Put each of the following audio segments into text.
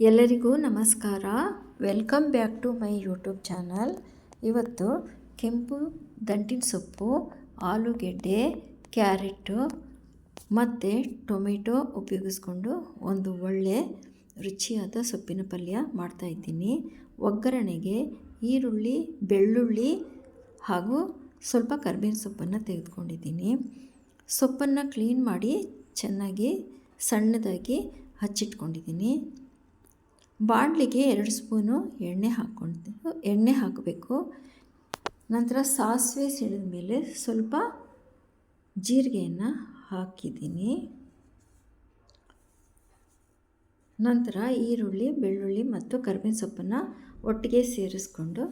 ಎಲ್ಲರಿಗೂ ನಮಸ್ಕಾರ. Welcome back to my YouTube channel ಇವತ್ತು ಕೆಂಪು, ದಂಟಿನ ಸೊಪ್ಪು, ಆಲೂಗೆಡ್ಡೆ, ಕ್ಯಾರೆಟು ಮತ್ತು ಟೊಮೆಟೊ ಉಪಯೋಗಿಸ್ಕೊಂಡು ಒಂದು ಒಳ್ಳೆ ರುಚಿಯಾದ ಸೊಪ್ಪಿನ ಪಲ್ಯ ಮಾಡ್ತಾಯಿದ್ದೀನಿ ಒಗ್ಗರಣೆಗೆ ಈರುಳ್ಳಿ, ಬೆಳ್ಳುಳ್ಳಿ ಹಾಗೂ ಸ್ವಲ್ಪ ಕರ್ಬೇವಿನ ಸೊಪ್ಪನ್ನು ತೆಗೆದುಕೊಂಡಿದ್ದೀನಿ. ಸೊಪ್ಪನ್ನು ಕ್ಲೀನ್ ಮಾಡಿ ಚೆನ್ನಾಗಿ ಸಣ್ಣದಾಗಿ ಹಚ್ಚಿಟ್ಕೊಂಡಿದ್ದೀನಿ. ಬಾಣಲಿಗೆ ಎರಡು ಸ್ಪೂನು ಎಣ್ಣೆ ಹಾಕ್ಕೊಂಡು ಎಣ್ಣೆ ಹಾಕಬೇಕು. ನಂತರ ಸಾಸಿವೆ ಸಿಡಿದ ಮೇಲೆ ಸ್ವಲ್ಪ ಜೀರಿಗೆಯನ್ನು ಹಾಕಿದ್ದೀನಿ. ನಂತರ ಈರುಳ್ಳಿ, ಬೆಳ್ಳುಳ್ಳಿ ಮತ್ತು ಕರ್ಬೇವಿನ ಸೊಪ್ಪನ್ನು ಒಟ್ಟಿಗೆ ಸೇರಿಸ್ಕೊಂಡು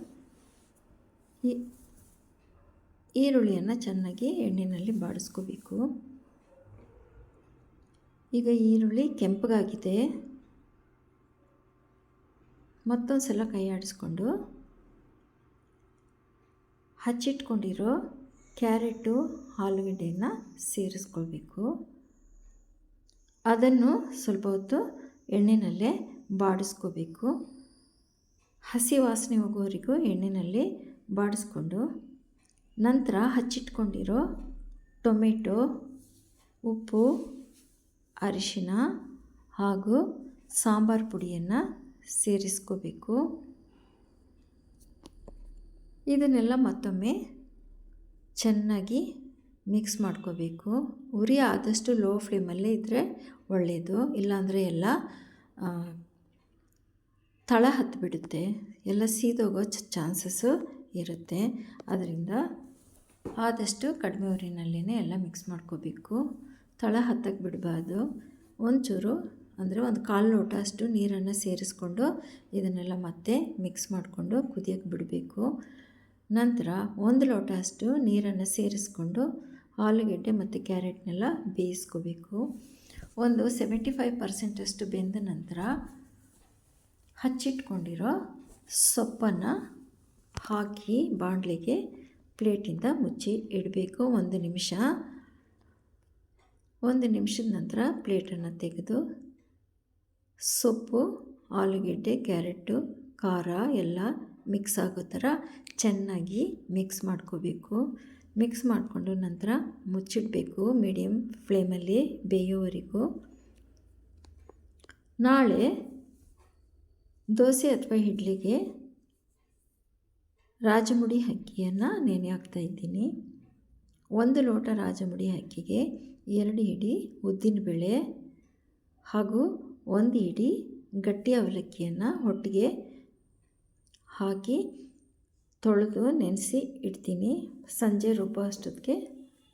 ಈ ಈರುಳ್ಳಿಯನ್ನು ಚೆನ್ನಾಗಿ ಎಣ್ಣೆಯಲ್ಲಿ ಬಾಡಿಸ್ಕೋಬೇಕು. ಈಗ ಈರುಳ್ಳಿ ಕೆಂಪಗಾಗಿದೆ. ಮತ್ತೊಂದು ಸಲ ಕೈ ಆಡಿಸ್ಕೊಂಡು ಹಚ್ಚಿಟ್ಕೊಂಡಿರೋ ಕ್ಯಾರೆಟು ಆಲೂಗಡ್ಡೆಯನ್ನು ಸೇರಿಸ್ಕೊಳ್ಬೇಕು. ಅದನ್ನು ಸ್ವಲ್ಪ ಹೊತ್ತು ಎಣ್ಣೆನಲ್ಲೇ ಬಾಡಿಸ್ಕೋಬೇಕು. ಹಸಿ ವಾಸನೆ ಹೋಗೋವರೆಗೂ ಎಣ್ಣೆಯಲ್ಲಿ ಬಾಡಿಸ್ಕೊಂಡು ನಂತರ ಹಚ್ಚಿಟ್ಕೊಂಡಿರೋ ಟೊಮೆಟೊ, ಉಪ್ಪು, ಅರಿಶಿನ ಹಾಗೂ ಸಾಂಬಾರು ಪುಡಿಯನ್ನು ಸೇರಿಸ್ಕೋಬೇಕು. ಇದನ್ನೆಲ್ಲ ಮತ್ತೊಮ್ಮೆ ಚೆನ್ನಾಗಿ ಮಿಕ್ಸ್ ಮಾಡ್ಕೋಬೇಕು. ಉರಿ ಆದಷ್ಟು ಲೋ ಫ್ಲೇಮಲ್ಲೇ ಇದ್ದರೆ ಒಳ್ಳೆಯದು ಇಲ್ಲಾಂದರೆ ಎಲ್ಲ ತಳ ಹತ್ತಿಬಿಡುತ್ತೆ ಎಲ್ಲ ಸೀದೋಗೋ ಚಾನ್ಸಸ್ಸು ಇರುತ್ತೆ. ಅದರಿಂದ ಆದಷ್ಟು ಕಡಿಮೆ ಉರಿನಲ್ಲೇ ಎಲ್ಲ ಮಿಕ್ಸ್ ಮಾಡ್ಕೋಬೇಕು. ತಳ ಹತ್ತಕ್ಕೆ ಬಿಡಬಾರ್ದು. ಒಂಚೂರು ಅಂದರೆ ಒಂದು ಕಾಲು ಲೋಟ ಅಷ್ಟು ನೀರನ್ನು ಸೇರಿಸ್ಕೊಂಡು ಇದನ್ನೆಲ್ಲ ಮತ್ತೆ ಮಿಕ್ಸ್ ಮಾಡಿಕೊಂಡು ಕುದಿಯೋಕ್ಕೆ ಬಿಡಬೇಕು. ನಂತರ ಒಂದು ಲೋಟ ಅಷ್ಟು ನೀರನ್ನು ಸೇರಿಸ್ಕೊಂಡು ಆಲೂಗೆಡ್ಡೆ ಮತ್ತು ಕ್ಯಾರೆಟ್ನೆಲ್ಲ ಬೇಯಿಸ್ಕೋಬೇಕು. ಒಂದು ಸೆವೆಂಟಿ ಫೈವ್ ಪರ್ಸೆಂಟಷ್ಟು ಬೆಂದ ನಂತರ ಹಚ್ಚಿಟ್ಕೊಂಡಿರೋ ಸೊಪ್ಪನ್ನು ಹಾಕಿ ಬಾಣಲೆಗೆ ಪ್ಲೇಟಿಂದ ಮುಚ್ಚಿ ಇಡಬೇಕು ಒಂದು ನಿಮಿಷ. ಒಂದು ನಿಮಿಷದ ನಂತರ ಪ್ಲೇಟನ್ನು ತೆಗೆದು ಸೊಪ್ಪು, ಆಲೂಗೆಡ್ಡೆ, ಕ್ಯಾರೆಟು, ಖಾರ ಎಲ್ಲ ಮಿಕ್ಸ್ ಆಗೋ ಥರ ಚೆನ್ನಾಗಿ ಮಿಕ್ಸ್ ಮಾಡ್ಕೋಬೇಕು. ಮಿಕ್ಸ್ ಮಾಡಿಕೊಂಡು ನಂತರ ಮುಚ್ಚಿಡಬೇಕು ಮೀಡಿಯಮ್ ಫ್ಲೇಮಲ್ಲಿ ಬೇಯೋವರೆಗೂ. ನಾಳೆ ದೋಸೆ ಅಥವಾ ಇಡ್ಲಿಗೆ ರಾಜಮುಡಿ ಅಕ್ಕಿಯನ್ನು ನೆನೆ ಇದ್ದೀನಿ. ಒಂದು ಲೋಟ ರಾಜಮುಡಿ ಅಕ್ಕಿಗೆ ಎರಡು ಹಿಡಿ ಉದ್ದಿನಬೇಳೆ ಹಾಗೂ ಒಂದು ಇಡೀ ಗಟ್ಟಿ ಅವಲಕ್ಕಿಯನ್ನು ಒಟ್ಟಿಗೆ ಹಾಕಿ ತೊಳೆದು ನೆನೆಸಿ ಇಡ್ತೀನಿ. ಸಂಜೆ ರುಬ್ಬೋ ಅಷ್ಟೊತ್ತಿಗೆ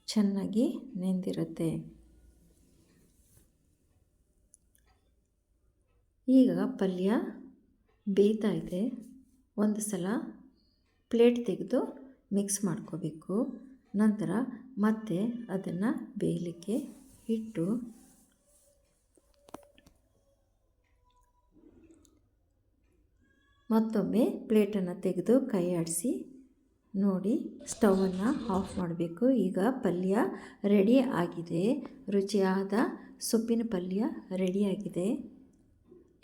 ಚೆನ್ನಾಗಿ ನೆಂದಿರುತ್ತೆ. ಈಗ ಪಲ್ಯ ಬೇಯ್ತಾ ಇದೆ. ಒಂದು ಸಲ ಪ್ಲೇಟ್ ತೆಗೆದು ಮಿಕ್ಸ್ ಮಾಡ್ಕೋಬೇಕು. ನಂತರ ಮತ್ತೆ ಅದನ್ನು ಬೇಯಲಿಕ್ಕೆ ಇಟ್ಟು ಮತ್ತೊಮ್ಮೆ ಪ್ಲೇಟನ್ನು ತೆಗೆದು ಕೈ ಆಡಿಸಿ ನೋಡಿ, ಸ್ಟವನ್ನು ಆಫ್ ಮಾಡಬೇಕು. ಈಗ ಪಲ್ಯ ರೆಡಿ ಆಗಿದೆ. ರುಚಿಯಾದ ಸೊಪ್ಪಿನ ಪಲ್ಯ ರೆಡಿಯಾಗಿದೆ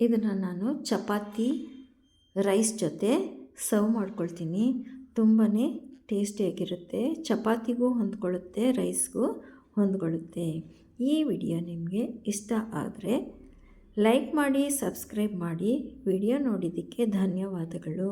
ಇದನ್ನು ನಾನು ಚಪಾತಿ, ರೈಸ್ ಜೊತೆ ಸರ್ವ್ ಮಾಡ್ಕೊಳ್ತೀನಿ. ತುಂಬಾ ಟೇಸ್ಟಿಯಾಗಿರುತ್ತೆ ಚಪಾತಿಗೂ ಹೊಂದ್ಕೊಳ್ಳುತ್ತೆ, ರೈಸ್ಗೂ ಹೊಂದ್ಕೊಳ್ಳುತ್ತೆ. ಈ ವಿಡಿಯೋ ನಿಮಗೆ ಇಷ್ಟ ಆದರೆ ಲೈಕ್ ಮಾಡಿ ಸಬ್ಸ್ಕ್ರೈಬ್ ಮಾಡಿ. ವಿಡಿಯೋ ನೋಡಿದ್ದಕ್ಕೆ ಧನ್ಯವಾದಗಳು.